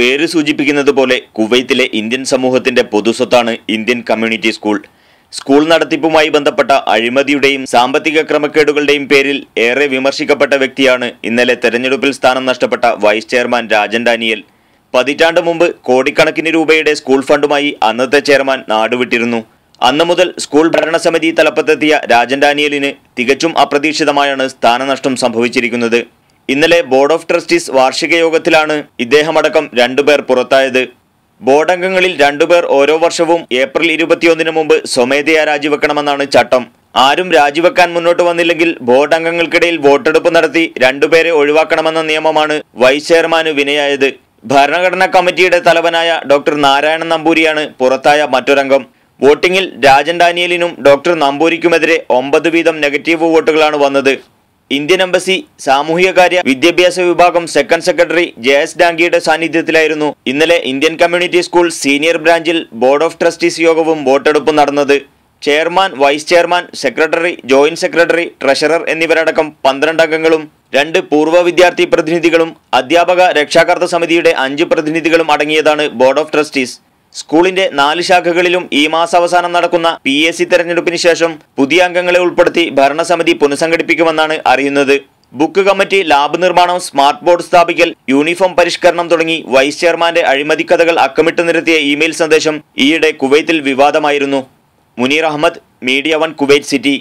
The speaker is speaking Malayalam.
പേര് സൂചിപ്പിക്കുന്നത് പോലെ കുവൈത്തിലെ ഇന്ത്യൻ സമൂഹത്തിന്റെ പൊതുസ്വത്താണ് ഇന്ത്യൻ കമ്മ്യൂണിറ്റി സ്കൂൾ. സ്കൂൾ നടത്തിപ്പുമായി ബന്ധപ്പെട്ട അഴിമതിയുടെയും സാമ്പത്തിക ക്രമക്കേടുകളുടെയും പേരിൽ ഏറെ വിമർശിക്കപ്പെട്ട വ്യക്തിയാണ് ഇന്നലെ തെരഞ്ഞെടുപ്പിൽ സ്ഥാനം നഷ്ടപ്പെട്ട വൈസ് ചെയർമാൻ രാജൻ ഡാനിയൽ. പതിറ്റാണ്ട് മുമ്പ് കോടിക്കണക്കിന് രൂപയുടെ സ്കൂൾ ഫണ്ടുമായി അന്നത്തെ ചെയർമാൻ നാടുവിട്ടിരുന്നു. അന്നു മുതൽ സ്കൂൾ ഭരണസമിതി തലപ്പത്തെത്തിയ രാജൻ ഡാനിയലിന് തികച്ചും അപ്രതീക്ഷിതമായാണ് സ്ഥാനനഷ്ടം സംഭവിച്ചിരിക്കുന്നത്. ഇന്നലെ ബോർഡ് ഓഫ് ട്രസ്റ്റീസ് വാർഷിക യോഗത്തിലാണ് ഇദ്ദേഹമടക്കം രണ്ടുപേർ പുറത്തായത്. ബോർഡ് അംഗങ്ങളിൽ രണ്ടുപേർ ഓരോ വർഷവും ഏപ്രിൽ ഇരുപത്തിയൊന്നിന് മുമ്പ് സ്വമേധയാ രാജിവെക്കണമെന്നാണ് ചട്ടം. ആരും രാജിവെക്കാൻ മുന്നോട്ട് വന്നില്ലെങ്കിൽ ബോർഡ് അംഗങ്ങൾക്കിടയിൽ വോട്ടെടുപ്പ് നടത്തി രണ്ടുപേരെ ഒഴിവാക്കണമെന്ന നിയമമാണ് വൈസ് ചെയർമാന് വിനയായത്. ഭരണഘടനാ കമ്മിറ്റിയുടെ തലവനായ ഡോക്ടർ നാരായണൻ നമ്പൂരിയാണ് പുറത്തായ മറ്റൊരംഗം. വോട്ടിംഗിൽ രാജൻ ഡാനിയലിനും ഡോക്ടർ നമ്പൂരിക്കുമെതിരെ ഒമ്പത് വീതം നെഗറ്റീവ് വോട്ടുകളാണ് വന്നത്. ഇന്ത്യൻ എംബസി സാമൂഹികകാര്യ വിദ്യാഭ്യാസ വിഭാഗം സെക്കൻഡ് സെക്രട്ടറി ജെ എസ് ഡാങ്കിയുടെ സാന്നിധ്യത്തിലായിരുന്നു ഇന്നലെ ഇന്ത്യൻ കമ്മ്യൂണിറ്റി സ്കൂൾ സീനിയർ ബ്രാഞ്ചിൽ ബോർഡ് ഓഫ് ട്രസ്റ്റീസ് യോഗവും വോട്ടെടുപ്പും നടന്നത്. Chairman vice chairman secretary joint secretary treasurer എന്നിവരടക്കം പന്ത്രണ്ട് അംഗങ്ങളും രണ്ട് പൂർവ വിദ്യാർത്ഥി പ്രതിനിധികളും അധ്യാപക രക്ഷാകർത്ത സമിതിയുടെ അഞ്ച് പ്രതിനിധികളും അടങ്ങിയതാണ് ബോർഡ് ഓഫ് ട്രസ്റ്റീസ്. സ്കൂളിന്റെ നാല് ശാഖകളിലും ഈ മാസാവസാനം നടക്കുന്ന പി എസ് സി തെരഞ്ഞെടുപ്പിന് ശേഷം പുതിയ അംഗങ്ങളെ ഉൾപ്പെടുത്തി ഭരണസമിതി പുനഃസംഘടിപ്പിക്കുമെന്നാണ് അറിയുന്നത്. ബുക്ക് കമ്മിറ്റി ലാബ് നിർമ്മാണം സ്മാർട്ട് ബോർഡ് സ്ഥാപിക്കൽ യൂണിഫോം പരിഷ്കരണം തുടങ്ങി വൈസ് ചെയർമാന്റെ അഴിമതിക്കഥകൾ അക്കമിട്ട് നിരത്തിയ ഇമെയിൽ സന്ദേശം ഈയിടെ കുവൈത്തിൽ വിവാദമായിരുന്നു. Munir Ahmed Media One Kuwait City.